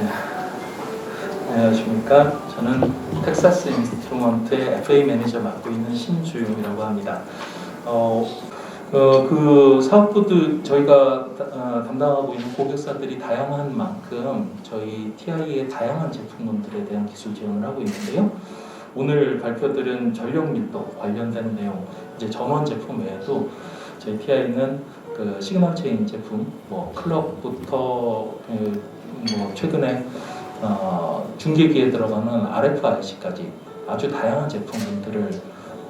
네. 안녕하십니까. 저는 텍사스 인스트루먼트의 FA 매니저 맡고 있는 신주용이라고 합니다. 어, 어, 그 사업부도 저희가 어, 담당하고 있는 고객사들이 다양한 만큼 저희 TI의 다양한 제품군들에 대한 기술 지원을 하고 있는데요. 오늘 발표드린 전력 밀도 관련된 내용, 이제 전원 제품 외에도 저희 TI는 그 시그널 체인 제품, 뭐 클럭부터 그, 뭐 최근에 어, 중계기에 들어가는 RFIC까지 아주 다양한 제품들을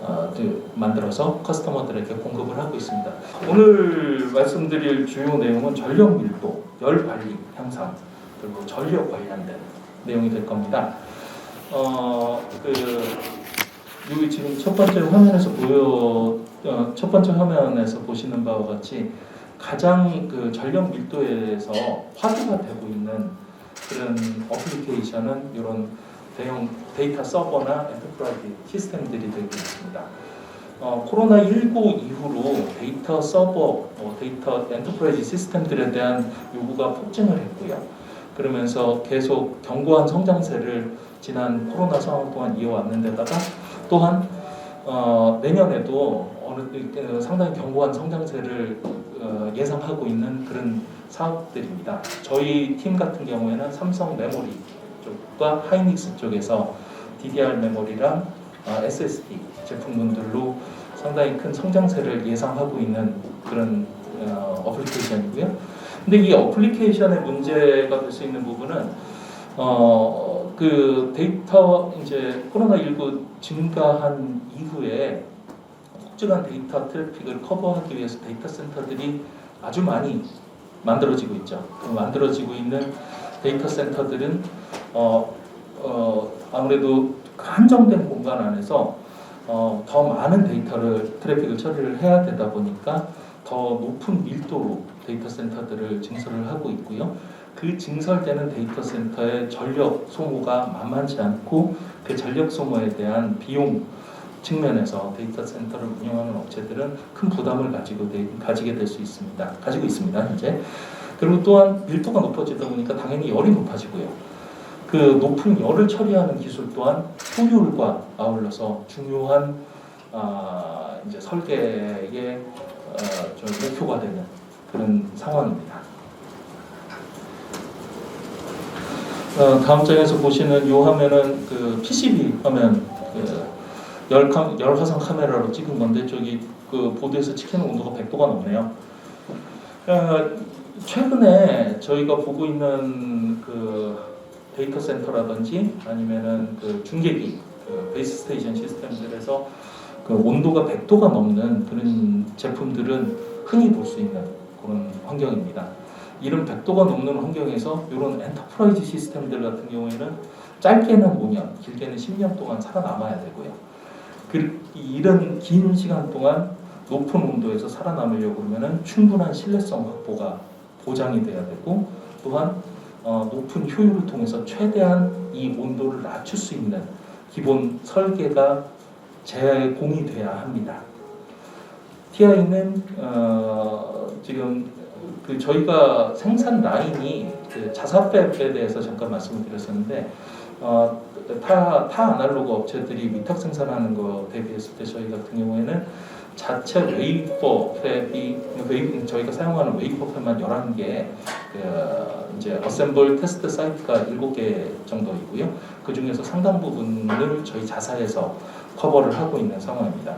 어, 그 만들어서 커스터머들에게 공급을 하고 있습니다. 오늘 말씀드릴 주요 내용은 전력 밀도, 열 관리 향상 그리고 전력 관련된 내용이 될 겁니다. 어, 그 여기 지금 첫 번째 화면에서 보여 어, 첫 번째 화면에서 보시는 바와 같이 가장 그 전력 밀도에서 화두가 되고 있는 그런 어플리케이션은 이런 대형 데이터 서버나 엔터프라이즈 시스템들이 되고 있습니다. 어, 코로나19 이후로 데이터 서버, 어, 데이터 엔터프라이즈 시스템들에 대한 요구가 폭증을 했고요. 그러면서 계속 견고한 성장세를 지난 코로나 상황 동안 이어왔는데다가 또한 어, 내년에도 어느 때 상당히 견고한 성장세를 어, 예상하고 있는 그런 사업들입니다. 저희 팀 같은 경우에는 삼성 메모리 쪽과 하이닉스 쪽에서 DDR 메모리랑 어, SSD 제품군들로 상당히 큰 성장세를 예상하고 있는 그런 어, 어플리케이션이고요. 근데 이 어플리케이션의 문제가 될 수 있는 부분은 어, 그 데이터 이제 코로나 19 증가한 이후에 폭증한 데이터 트래픽을 커버하기 위해서 데이터 센터들이 아주 많이 만들어지고 있죠. 그 만들어지고 있는 데이터 센터들은 어, 어, 아무래도 한정된 공간 안에서 어, 더 많은 데이터를 트래픽을 처리를 해야 되다 보니까 더 높은 밀도로 데이터 센터들을 증설을 하고 있고요. 그 증설되는 데이터 센터의 전력 소모가 만만치 않고 그 전력 소모에 대한 비용 측면에서 데이터 센터를 운영하는 업체들은 큰 부담을 가지고 되, 가지게 될 수 있습니다. 가지고 있습니다. 현재. 그리고 또한 밀도가 높아지다 보니까 당연히 열이 높아지고요. 그 높은 열을 처리하는 기술 또한 효율과 아울러서 중요한 아, 이제 설계의 어, 저 목표가 되는 그런 상황입니다. 어, 다음 장에서 보시는 이 화면은 그 PCB 화면 그 열, 카, 열 화상 카메라로 찍은 건데 저기 그 보드에서 찍히는 온도가 100도가 넘네요. 어, 최근에 저희가 보고 있는 그 데이터 센터라든지 아니면은 그 중계기 그 베이스 스테이션 시스템들에서 그 온도가 100도가 넘는 그런 제품들은 흔히 볼 수 있는 그런 환경입니다. 이런 100도가 넘는 환경에서 이런 엔터프라이즈 시스템들 같은 경우에는 짧게는 5년, 길게는 10년 동안 살아남아야 되고요. 그 이런 긴 시간 동안 높은 온도에서 살아남으려고 그러면은 충분한 신뢰성 확보가 보장이 돼야 되고 또한 어, 높은 효율을 통해서 최대한 이 온도를 낮출 수 있는 기본 설계가 제공이 돼야 합니다. TI는 어, 지금 그 저희가 생산 라인이 그 자사법에 대해서 잠깐 말씀을 드렸었는데 어, 타, 타 아날로그 업체들이 위탁 생산하는 거 대비했을 때 저희 같은 경우에는 자체 웨이퍼 팹이 웨이, 저희가 사용하는 웨이퍼 팹만 11개 그 이제 어셈블 테스트 사이트가 7개 정도이고요. 그 중에서 상당 부분을 저희 자사에서 커버를 하고 있는 상황입니다.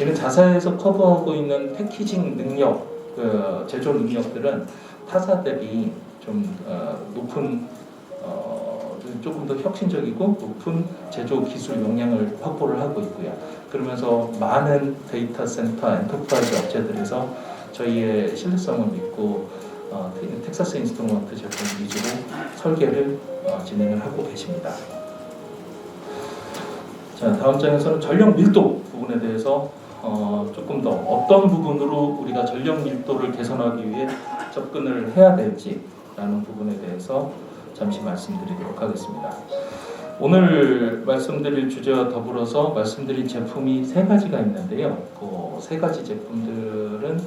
이는 자사에서 커버하고 있는 패키징 능력, 그 제조 능력들은 타사 대비 좀 어, 높은 어, 조금 더 혁신적이고 높은 제조 기술 역량을 확보를 하고 있고요. 그러면서 많은 데이터 센터 엔터프라이즈 업체들에서 저희의 신뢰성을 믿고 어, 텍사스 인스트루먼트 제품 위주로 설계를 어, 진행을 하고 계십니다. 자 다음 장에서는 전력 밀도 부분에 대해서 어, 조금 더 어떤 부분으로 우리가 전력 밀도를 개선하기 위해 접근을 해야 될지라는 부분에 대해서 잠시 말씀드리도록 하겠습니다. 오늘 말씀드릴 주제와 더불어서 말씀드릴 제품이 세 가지가 있는데요. 그 세 가지 제품들은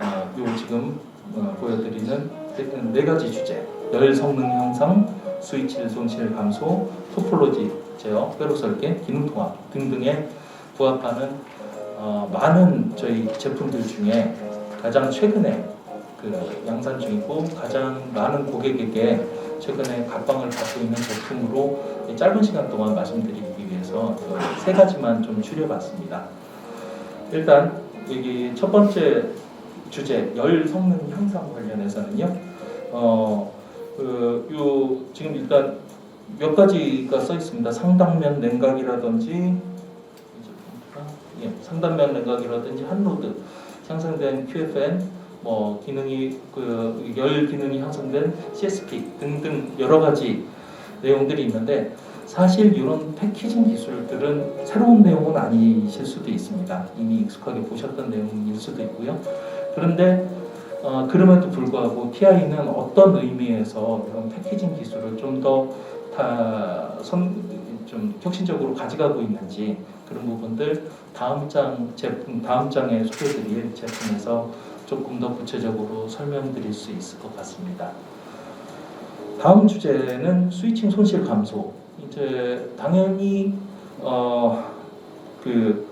어, 요 지금 어, 보여드리는 네- 네 가지 주제: 열 성능 향상, 스위치 손실 감소, 토폴로지 제어, 회로 설계, 기능 통합 등등에 부합하는 어, 많은 저희 제품들 중에 가장 최근에 그 양산 중이고 가장 많은 고객에게 최근에 각광을 받고 있는 제품으로 이 짧은 시간 동안 말씀드리기 위해서 그세 가지만 좀 추려봤습니다. 일단 여기 첫 번째 주제 열 성능 향상 관련해서는요. 어, 그, 요 지금 일단 몇 가지가 써 있습니다. 상당면 냉각이라든지 예, 상단면 냉각이라든지 한로드 향상된 QFN 뭐 기능이 그 열 기능이 향상된 CSP 등등 여러 가지 내용들이 있는데 사실 이런 패키징 기술들은 새로운 내용은 아니실 수도 있습니다. 이미 익숙하게 보셨던 내용일 수도 있고요. 그런데 어, 그럼에도 불구하고 TI는 어떤 의미에서 이런 패키징 기술을 좀 더다좀 혁신적으로 가져가고 있는지 그런 부분들 다음 장 제품 다음 장에 소개드릴 제품에서 조금 더 구체적으로 설명드릴 수 있을 것 같습니다. 다음 주제는 스위칭 손실 감소. 이제 당연히 어 그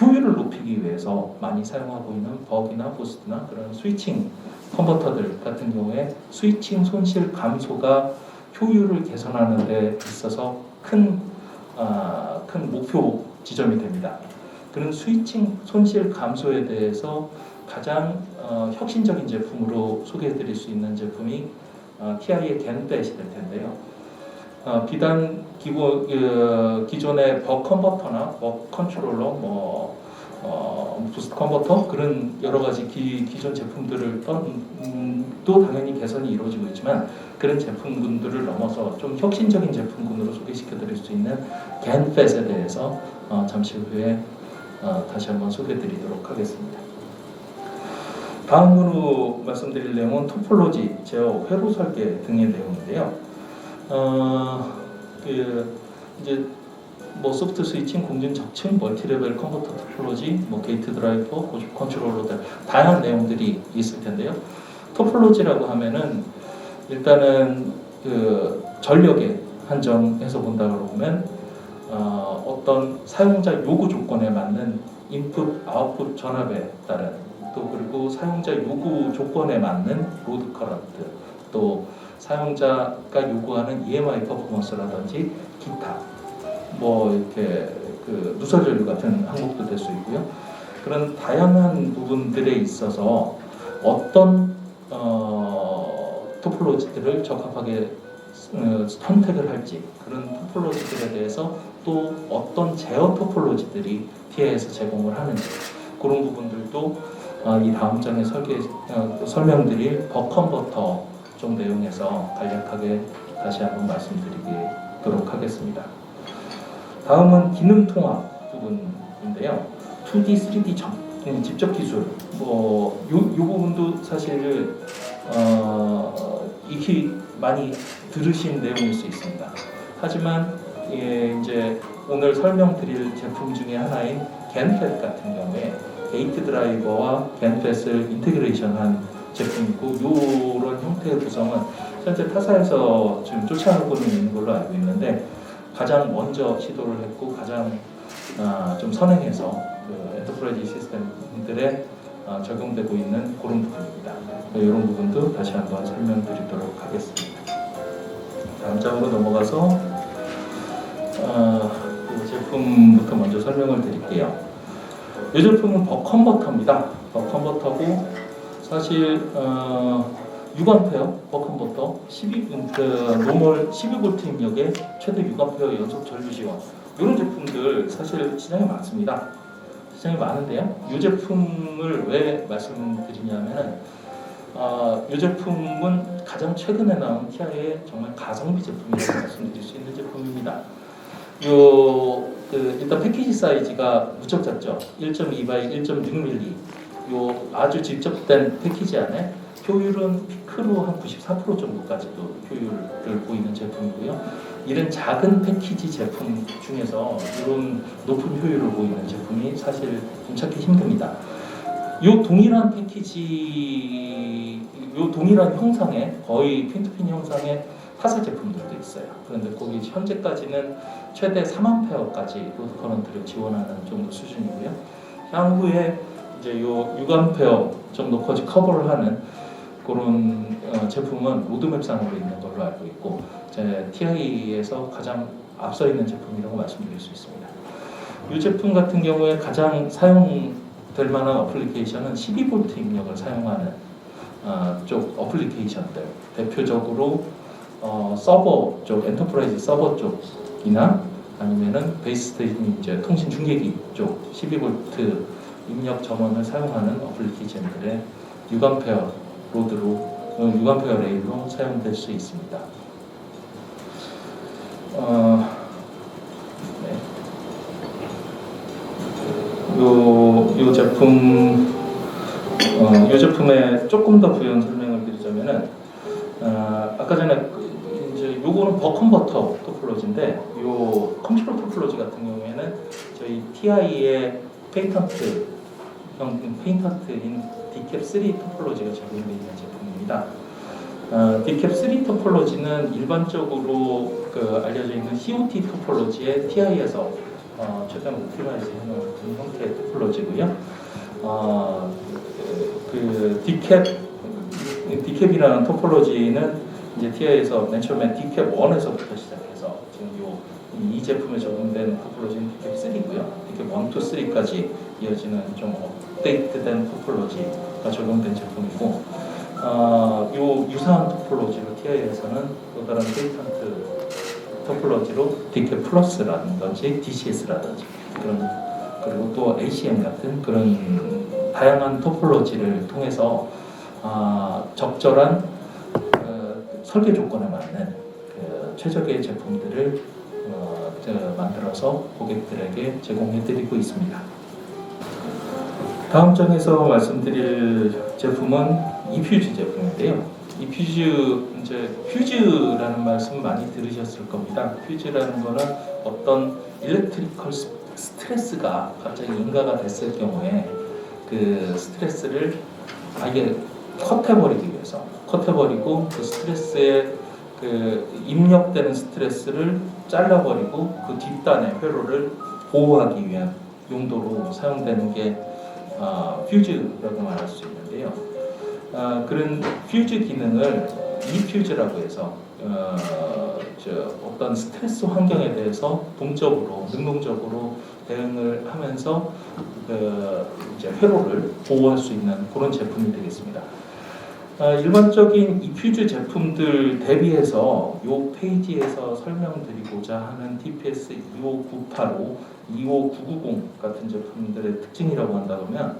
효율을 높이기 위해서 많이 사용하고 있는 버기나 부스트나 그런 스위칭 컨버터들 같은 경우에 스위칭 손실 감소가 효율을 개선하는 데 있어서 큰, 아, 큰 목표 지점이 됩니다. 그런 스위칭 손실 감소에 대해서 가장 어, 혁신적인 제품으로 소개해 드릴 수 있는 제품이 어, TI의 겐뱃이 될 텐데요. 어, 비단 기본 그, 기존의 버 컨버터나 버 컨트롤러 뭐 어, 부스트 컨버터 그런 여러 가지 기, 기존 제품들을 또, 음, 또 당연히 개선이 이루어지고 있지만 그런 제품군들을 넘어서 좀 혁신적인 제품군으로 소개시켜 드릴 수 있는 겐펫에 대해서 어, 잠시 후에 어, 다시 한번 소개해 드리도록 하겠습니다. 다음으로 말씀드릴 내용은 토폴로지, 제어, 회로 설계 등의 내용인데요. 어, 그 이제 뭐 소프트 스위칭, 공진 적층, 멀티레벨 컨버터 토폴로지, 뭐 게이트 드라이버, 고속 컨트롤러들 다양한 내용들이 있을 텐데요. 토폴로지라고 하면은 일단은 그 전력에 한정해서 본다고 보면 어, 어떤 사용자 요구 조건에 맞는 인풋, 아웃풋 전압에 따른 또 그리고 사용자 요구 조건에 맞는 로드 커런트 또 사용자가 요구하는 EMI 퍼포먼스라든지 기타 뭐 이렇게 그 누설 전류 같은 항목도 될 수 있고요. 그런 다양한 부분들에 있어서 어떤 어, 토폴로지들을 적합하게 어, 선택을 할지 그런 토폴로지들에 대해서 또 어떤 제어 토폴로지들이 TA에서 제공을 하는지 그런 부분들도 어, 이 다음 장에 설계 어, 설명드릴 버컨버터 쪽 내용에서 간략하게 다시 한번 말씀드리도록 하겠습니다. 다음은 기능 통합 부분인데요. 2D, 3D 점, 음, 직접 기술 뭐 요 요 부분도 사실 어, 익히 많이 들으신 내용일 수 있습니다. 하지만 예, 이제 오늘 설명드릴 제품 중에 하나인 겐펫 같은 경우에 게이트 드라이버와 겐펫을 인테그레이션한 제품이고 이런 형태의 구성은 현재 타사에서 지금 쫓아가고는 있는 걸로 알고 있는데 가장 먼저 시도를 했고 가장 아, 좀 선행해서 그 엔터프라이즈 시스템들에 아, 적용되고 있는 그런 부분입니다. 이런 부분도 다시 한번 설명드리도록 하겠습니다. 다음 장으로 넘어가서 아, 그 제품부터 먼저 설명을 드릴게요. 이 제품은 버컨버터입니다. 버컨버터고 사실 어, 6A 버컨버터 12, 그 노멀 12V 입력에 최대 6A 연속 전류 지원 이런 제품들 사실 시장에 많습니다. 시장에 많은데요. 이 제품을 왜 말씀드리냐면은 어, 이 제품은 가장 최근에 나온 TI의 정말 가성비 제품이라고 말씀드릴 수 있는 제품입니다. 요, 그, 일단 패키지 사이즈가 무척 작죠. 1.2 바이 1.6mm. 요 아주 직접된 패키지 안에 효율은 피크로 한 94% 정도까지도 효율을 보이는 제품이고요. 이런 작은 패키지 제품 중에서 이런 높은 효율을 보이는 제품이 사실 좀 찾기 힘듭니다. 요 동일한 패키지, 요 동일한 형상의 거의 핀투핀 형상의 타사 제품들도 있어요. 그런데 거기 현재까지는 최대 4만 페어까지 로드 커런트를 지원하는 정도 수준이고요. 향후에 이제 요 6암페어 정도까지 커버를 하는 그런 어, 제품은 로드맵상으로 있는 걸로 알고 있고 제 TI에서 가장 앞서 있는 제품이라고 말씀드릴 수 있습니다. 이 제품 같은 경우에 가장 사용될 만한 어플리케이션은 12V 입력을 사용하는 어, 쪽 어플리케이션들 대표적으로 어, 서버 쪽 엔터프라이즈 서버 쪽이나 아니면은 베이스 스테이션 이제 통신 중계기 쪽 12V 입력 전원을 사용하는 어플리케이션들의 6암페어 로드로 어, 6암페어 레일로 사용될 수 있습니다. 어, 네. 요, 요 제품 어, 이 제품의 조금 더 부연 설명을 드리자면은 어, 아까 전에 요거는 버컨버터 토폴로지인데 요 컨트롤 토폴로지 같은 경우에는 저희 TI의 페이턴트 형 페이턴트인 디캡 3 토폴로지가 적용되어 있는 제품입니다. 어, 디캡 3 토폴로지는 일반적으로 그 알려져 있는 COT 토폴로지의 TI에서 어, 최대한 옵티마이즈 해놓은 형태의 토폴로지고요. 어, 그 디캡 디캡이라는 토폴로지는 이제 TI에서 맨 처음에 디캡 1에서부터 시작해서 지금 요 이 제품에 적용된 토폴로지는 디캡 3고요. 디캡 1, 2, 3까지 이어지는 좀 업데이트된 토폴로지가 적용된 제품이고 어, 요 유사한 토폴로지로 TI에서는 또 다른 페이턴트 토폴로지로 디캡 플러스라든지 DCS라든지 그런 그리고 또 ACM 같은 그런 다양한 토폴로지를 통해서 아, 적절한 어, 설계 조건에 맞는 그 최적의 제품들을 어, 저, 만들어서 고객들에게 제공해드리고 있습니다. 다음 장에서 말씀드릴 제품은 이퓨즈 제품인데요. 이 퓨즈 이제 퓨즈라는 말씀 많이 들으셨을 겁니다. 퓨즈라는 거는 어떤 일렉트리컬 스- 스트레스가 갑자기 인가가 됐을 경우에 그 스트레스를 아예 컷해버리기 컷해버리고 그 스트레스에 그 입력되는 스트레스를 잘라버리고 그 뒷단의 회로를 보호하기 위한 용도로 사용되는 게 어, 퓨즈라고 말할 수 있는데요. 아, 그런 퓨즈 기능을 이퓨즈라고 해서 어, 저 어떤 스트레스 환경에 대해서 동적으로 능동적으로 대응을 하면서 그 이제 회로를 보호할 수 있는 그런 제품이 되겠습니다. 아, 일반적인 이퓨즈 제품들 대비해서 이 페이지에서 설명드리고자 하는 TPS 25985, 25990 같은 제품들의 특징이라고 한다면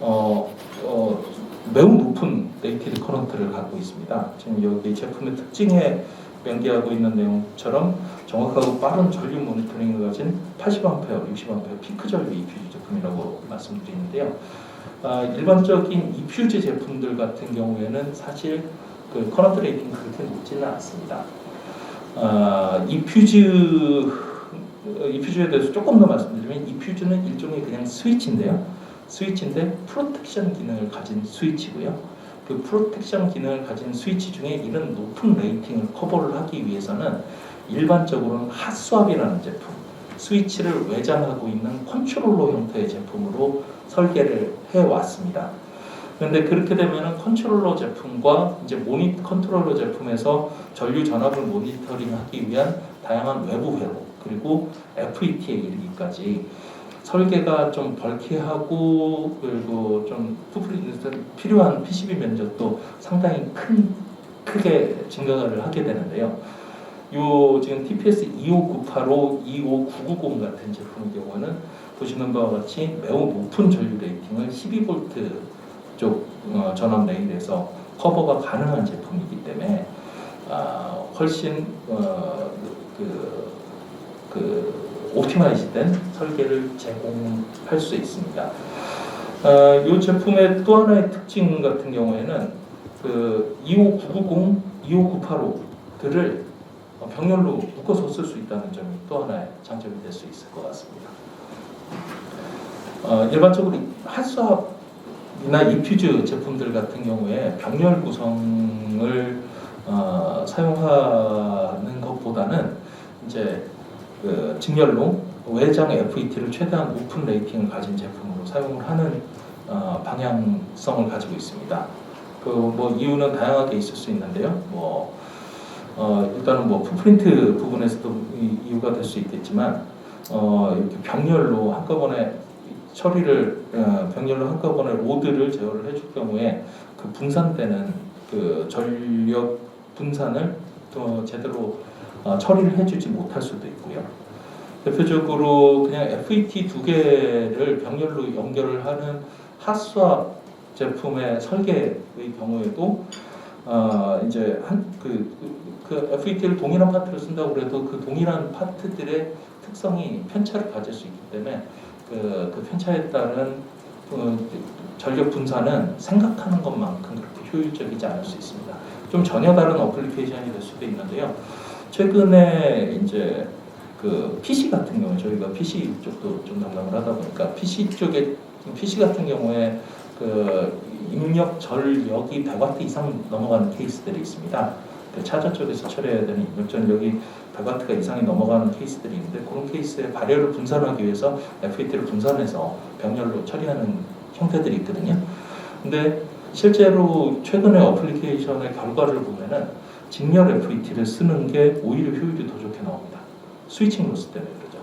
어, 어, 매우 높은 레이티드 커런트를 갖고 있습니다. 지금 여기 제품의 특징에 연계하고 있는 내용처럼 정확하고 빠른 전류 모니터링을 가진 80A, 60A 피크 전류 EPG 제품이라고 말씀드리는데요. 아, 일반적인 EPG 제품들 같은 경우에는 사실 그 커런트 레이팅 그렇게 높지는 않습니다. 아, EPG EPG에 대해서 조금 더 말씀드리면 EPG는 일종의 그냥 스위치인데요. 스위치인데 프로텍션 기능을 가진 스위치고요. 그 프로텍션 기능을 가진 스위치 중에 이런 높은 레이팅을 커버를 하기 위해서는 일반적으로는 핫스왑이라는 제품, 스위치를 외장하고 있는 컨트롤러 형태의 제품으로 설계를 해왔습니다. 그런데 그렇게 되면 컨트롤러 제품과 이제 모니 컨트롤러 제품에서 전류 전압을 모니터링하기 위한 다양한 외부 회로 그리고 FET에 이르기까지 설계가 좀 벌쾌하고 그리고 좀 필요한 PCB 면적도 상당히 큰 크게 증가를 하게 되는데요. 요 지금 TPS 25985, 25990 같은 제품의 경우는 보시는 바와 같이 매우 높은 전류 레이팅을 12V 쪽 어, 전원 레일에서 커버가 가능한 제품이기 때문에 아, 훨씬 어, 그, 그 옵티마이즈된 설계를 제공할 수 있습니다. 어, 이 제품의 또 하나의 특징 같은 경우에는 그 25990, 25985들을 병렬로 묶어서 쓸 수 있다는 점이 또 하나의 장점이 될 수 있을 것 같습니다. 어, 일반적으로 핫스왑이나 이퓨즈 제품들 같은 경우에 병렬 구성을 어, 사용하는 것보다는 이제 그 직렬로 외장 FET를 최대한 높은 레이팅을 가진 제품으로 사용을 하는 어, 방향성을 가지고 있습니다. 그 뭐 이유는 다양하게 있을 수 있는데요. 뭐 어, 일단은 뭐 풋프린트 부분에서도 이- 이유가 될 수 있겠지만 어, 이렇게 병렬로 한꺼번에 처리를 어, 병렬로 한꺼번에 로드를 제어를 해줄 경우에 그 분산되는 그 전력 분산을 또 제대로 어, 처리를 해주지 못할 수도 있고요. 대표적으로 그냥 FET 두 개를 병렬로 연결을 하는 핫스왑 제품의 설계의 경우에도 어, 이제 한그 그 FET를 동일한 파트를 쓴다고 그래도 그 동일한 파트들의 특성이 편차를 가질 수 있기 때문에 그, 그 편차에 따른 그 전력 분산은 생각하는 것만큼 그렇게 효율적이지 않을 수 있습니다. 좀 전혀 다른 어플리케이션이 될 수도 있는데요. 최근에 이제 그 PC 같은 경우 저희가 PC 쪽도 좀 담당을 하다 보니까 PC 쪽에 PC 같은 경우에 그 입력 전력이 100와트 이상 넘어가는 케이스들이 있습니다. 그 차저 쪽에서 처리해야 되는 입력 전력이 100와트가 이상이 넘어가는 케이스들이 있는데 그런 케이스에 발열을 분산하기 위해서 FET를 분산해서 병렬로 처리하는 형태들이 있거든요. 근데 실제로 최근의 어플리케이션의 결과를 보면은 직렬 FET를 쓰는 게 오히려 효율이 더 좋게 나옵니다. 스위칭 로스 때문에 그러죠.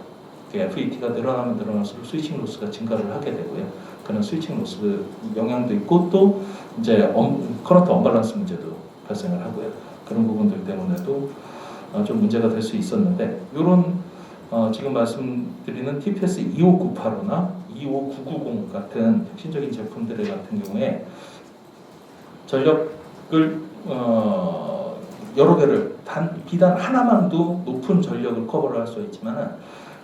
그 FET가 늘어나면 늘어날수록 스위칭 로스가 증가를 하게 되고요. 그런 스위칭 로스 영향도 있고 또 이제 엄, 커런트 언밸런스 문제도 발생을 하고요. 그런 부분들 때문에도 어, 좀 문제가 될 수 있었는데 이런 어, 지금 말씀드리는 TPS 25985나 25990 같은 혁신적인 제품들 같은 경우에 전력을 어, 여러 개를 단 비단 하나만도 높은 전력을 커버를 할 수 있지만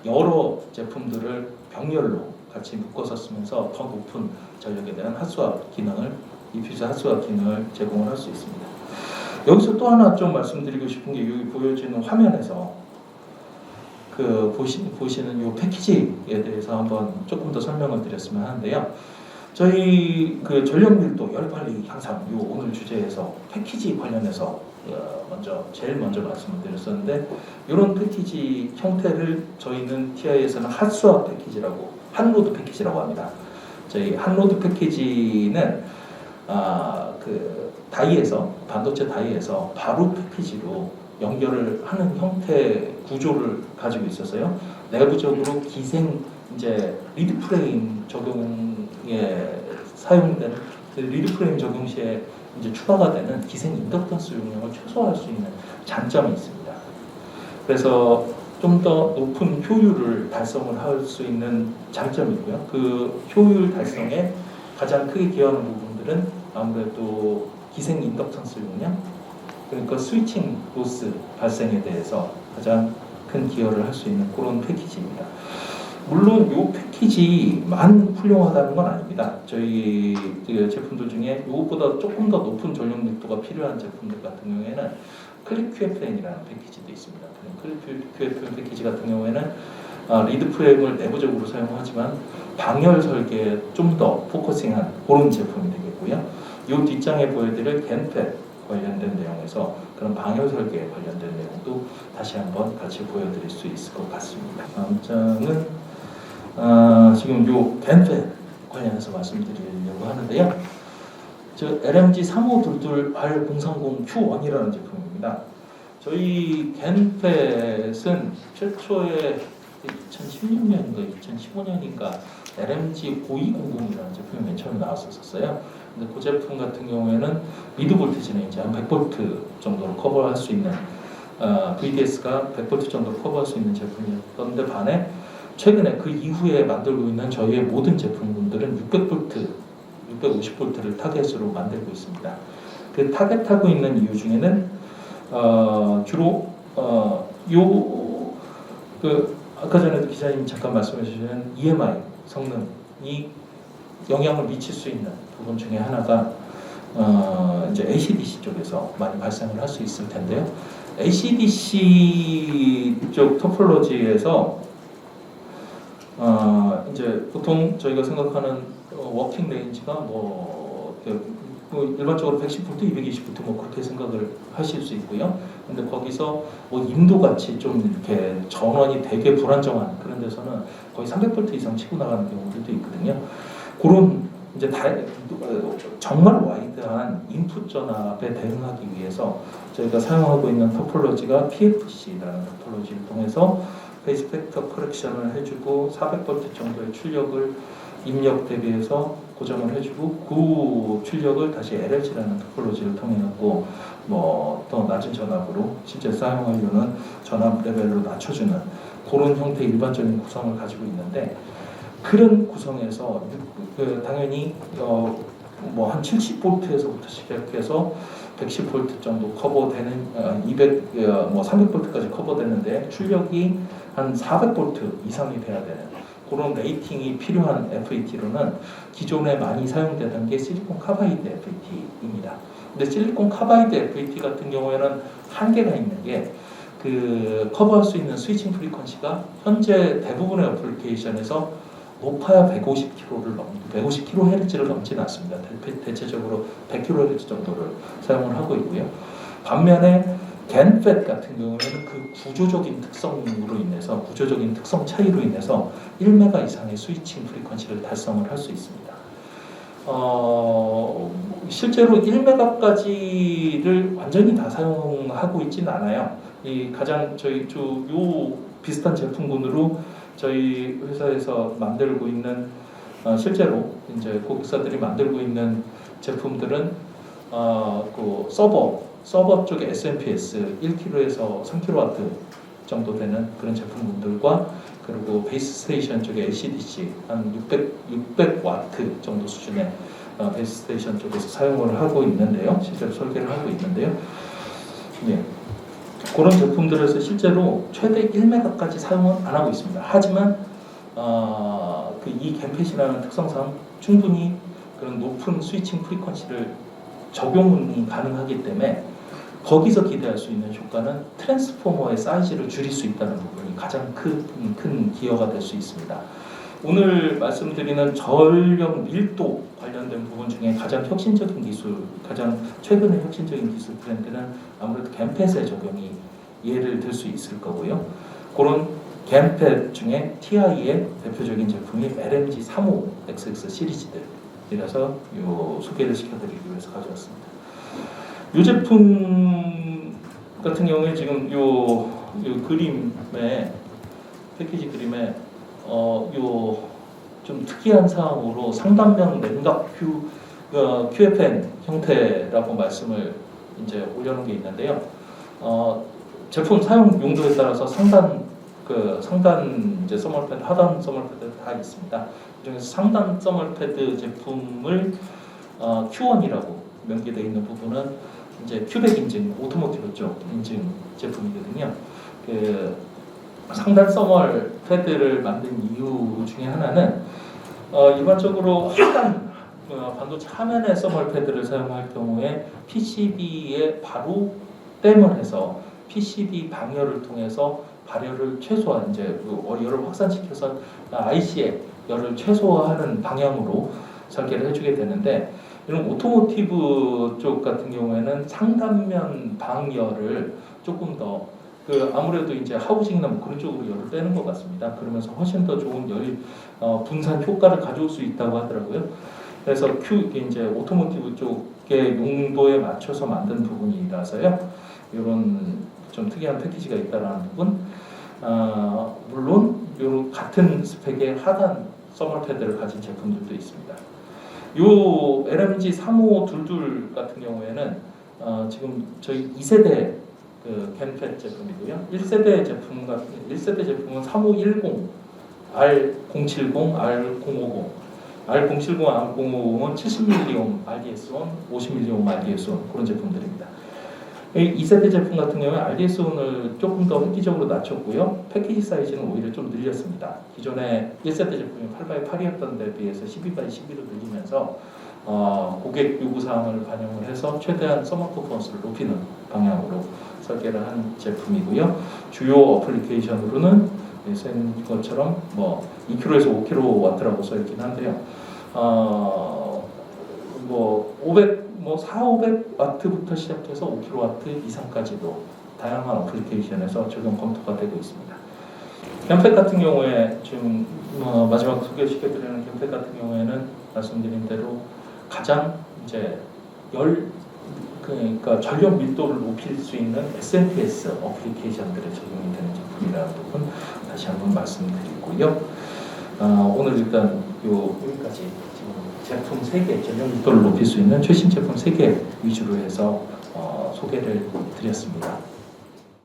여러 제품들을 병렬로 같이 묶어서 쓰면서 더 높은 전력에 대한 핫스왑 기능을 디퓨저 핫스왑 기능을 제공을 할 수 있습니다. 여기서 또 하나 좀 말씀드리고 싶은 게 여기 보여지는 화면에서 그 보시, 보시는 이 패키지에 대해서 한번 조금 더 설명을 드렸으면 하는데요. 저희 그 전력 밀도 열 관리 향상 요 오늘 주제에서 패키지 관련해서 어, 먼저 제일 먼저 말씀을 드렸었는데 이런 패키지 형태를 저희는 TI에서는 핫스왑 패키지라고 한로드 패키지라고 합니다. 저희 한로드 패키지는 아, 그 다이에서 반도체 다이에서 바로 패키지로 연결을 하는 형태 구조를 가지고 있었어요. 내부적으로 기생 이제 리드 프레임 적용에 사용되는 그 리드 프레임 적용 시에 이제 추가가 되는 기생 인덕턴스 용량을 최소화할 수 있는 장점이 있습니다. 그래서 좀 더 높은 효율을 달성을 할 수 있는 장점이고요. 그 효율 달성에 가장 크게 기여하는 부분들은 아무래도 기생 인덕턴스 용량, 그러니까 스위칭 로스 발생에 대해서 가장 큰 기여를 할 수 있는 그런 패키지입니다. 물론 이 패키지만 훌륭하다는 건 아닙니다. 저희 그 제품들 중에 이것보다 조금 더 높은 전력密도가 필요한 제품들 같은 경우에는 클릭 QFN이라는 패키지도 있습니다. 클릭 QFN 패키지 같은 경우에는 아, 리드 프레임을 내부적으로 사용하지만 방열 설계에 좀 더 포커싱한 그런 제품이 되겠고요. 이 뒷장에 보여드릴 겐펫 관련된 내용에서 그런 방열 설계에 관련된 내용도 다시 한번 같이 보여드릴 수 있을 것 같습니다. 다음 장은 아, 지금 요 겐펫 관련해서 말씀드리려고 하는데요. 저 LMG 3522R030Q1이라는 제품입니다. 저희 겐펫은 최초에 2016년인가 2015년인가 LMG 5200이라는 제품이 맨 처음에 나왔었어요. 근데 그 제품 같은 경우에는 미드 볼티지는 이제 한 100V 정도로 커버할 수 있는 어, VDS가 100V 정도로 커버할 수 있는 제품이었던데 반해 최근에 그 이후에 만들고 있는 저희의 모든 제품들은 600V, 650V를 타겟으로 만들고 있습니다. 그 타겟하고 있는 이유 중에는 어, 주로 어, 요 그 아까 전에도 기자님 잠깐 말씀해 주신 EMI 성능이 영향을 미칠 수 있는 부분 중에 하나가 어, 이제 ACDC 쪽에서 많이 발생을 할 수 있을 텐데요. ACDC 쪽 토폴로지에서 어, 이제 보통 저희가 생각하는 어, 워킹 레인지가 뭐 그, 뭐 일반적으로 110V, 220V 뭐 그렇게 생각을 하실 수 있고요. 근데 거기서 뭐 임도 같이 좀 이렇게 전원이 되게 불안정한 그런 데서는 거의 300V 이상 치고 나가는 경우들도 있거든요. 그런 이제 다, 어, 정말 와이드한 인풋 전압에 대응하기 위해서 저희가 사용하고 있는 토폴로지가 PFC라는 토폴로지를 통해서 페이스 팩터 커렉션을 해주고 400V 정도의 출력을 입력 대비해서 고정을 해주고 그 출력을 다시 LLC라는 토폴로지를 통해 갖고 뭐 더 낮은 전압으로 실제 사용하려는 전압 레벨로 낮춰주는 그런 형태의 일반적인 구성을 가지고 있는데 그런 구성에서 그 당연히 어 뭐 한 70볼트에서부터 시작해서 110볼트 정도 커버되는 어, 200, 어, 뭐 300볼트까지 커버되는데 출력이 한 400볼트 이상이 돼야 되는 그런 레이팅이 필요한 FET로는 기존에 많이 사용되던 게 실리콘 카바이드 FET입니다. 근데 실리콘 카바이드 FET 같은 경우에는 한계가 있는 게 그 커버할 수 있는 스위칭 프리퀀시가 현재 대부분의 어플리케이션에서 높아야 150kH를 넘, 150kHz를 넘지는 않습니다. 대- 대체적으로 100kHz 정도를 사용을 하고 있고요. 반면에 겐펫 같은 경우에는 그 구조적인 특성으로 인해서 구조적인 특성 차이로 인해서 1메가 이상의 스위칭 프리퀀시를 달성을 할 수 있습니다. 어, 실제로 1메가까지를 완전히 다 사용하고 있지는 않아요. 이 가장 저희 저요 비슷한 제품군으로 저희 회사에서 만들고 있는 어, 실제로 이제 고객사들이 만들고 있는 제품들은 어, 그 서버 서버 쪽에 SMPS 1kW에서 3kW 정도 되는 그런 제품군들과 그리고 베이스 스테이션 쪽에 LCDC 한 600, 600W 정도 수준의 어, 베이스 스테이션 쪽에서 사용을 하고 있는데요. 실제로 설계를 하고 있는데요. 네. 그런 제품들에서 실제로 최대 1메가까지 사용은 안 하고 있습니다. 하지만 어, 그이 갬펫이라는 특성상 충분히 그런 높은 스위칭 프리퀀시를 적용이 가능하기 때문에 거기서 기대할 수 있는 효과는 트랜스포머의 사이즈를 줄일 수 있다는 부분이 가장 큰, 큰 기여가 될 수 있습니다. 오늘 말씀드리는 전력 밀도 관련된 부분 중에 가장 혁신적인 기술, 가장 최근의 혁신적인 기술 트렌드는 아무래도 갬펫의 적용이 예를 들 수 있을 거고요. 그런 갬펫 중에 TI의 대표적인 제품이 LMG 35 XX 시리즈들이라서 요 소개를 시켜드리기 위해서 가져왔습니다. 이 제품 같은 경우에 지금 요, 요 그림에 패키지 그림에 어, 요 좀 특이한 사항으로 상단면 냉각 Q, 어, QFN 형태라고 말씀을 이제 올려놓은 게 있는데요. 어, 제품 사용 용도에 따라서 상단 그 상단 이제 써멀 패드, 하단 써멀 패드 다 있습니다. 그중에서 상단 써멀 패드 제품을 어, Q1이라고 명기되어 있는 부분은 이제 큐백 인증, 오토모티브 쪽 인증 제품이거든요. 그 상단 써멀 패드를 만든 이유 중에 하나는 어, 일반적으로 하단 어, 반도체 화면의 써멀 패드를 사용할 경우에 PCB에 바로 댐을 해서 PCB 방열을 통해서 발열을 최소화 이제 그 열을 확산시켜서 IC의 열을 최소화하는 방향으로 설계를 해주게 되는데 이런 오토모티브 쪽 같은 경우에는 상단면 방열을 조금 더 그 아무래도 이제 하우징이나 뭐 그런 쪽으로 열을 빼는 것 같습니다. 그러면서 훨씬 더 좋은 열 어, 분산 효과를 가져올 수 있다고 하더라고요. 그래서 Q 이제 오토모티브 쪽의 용도에 맞춰서 만든 부분이라서요. 이런 좀 특이한 패키지가 있다라는 부분. 어, 물론 이런 같은 스펙의 하단 써멀 패드를 가진 제품들도 있습니다. 요 LMG 3522 같은 경우에는 어, 지금 저희 2세대 그 겐펫 제품이고요. 1세대 제품 같은 1세대 제품은 3510 R070, R050 R070, R050은 70mΩ RDS1, 50mΩ RDS1 그런 제품들입니다. 이 2세대 제품 같은 경우에 RDS1을 조금 더 획기적으로 낮췄고요. 패키지 사이즈는 오히려 좀 늘렸습니다. 기존에 1세대 제품이 8x 8이었던 데 비해서 12x 12로 늘리면서 어, 고객 요구 사항을 반영을 해서 최대한 서머 퍼포먼스를 높이는 방향으로 설계를 한 제품이고요. 주요 어플리케이션으로는 쓰인 것처럼 뭐 2kg에서 5kW라고 써 있긴 한데요. 어, 뭐500 뭐 4, 500와트부터 시작해서 5kW 이상까지도 다양한 어플리케이션에서 적용 검토가 되고 있습니다. 캠팩 같은 경우에 지금 어, 마지막 소개시켜드리는 캠팩 같은 경우에는 말씀드린 대로 가장 이제 열 그러니까 전력 밀도를 높일 수 있는 SNPS 어플리케이션들에 적용이 되는 제품이라는 부분 다시 한번 말씀드리고요. 어, 오늘 일단 요 여기까지 제품 3개 전력 밀도를 높일 수 있는 최신 제품 3개 위주로 해서 어, 소개를 드렸습니다.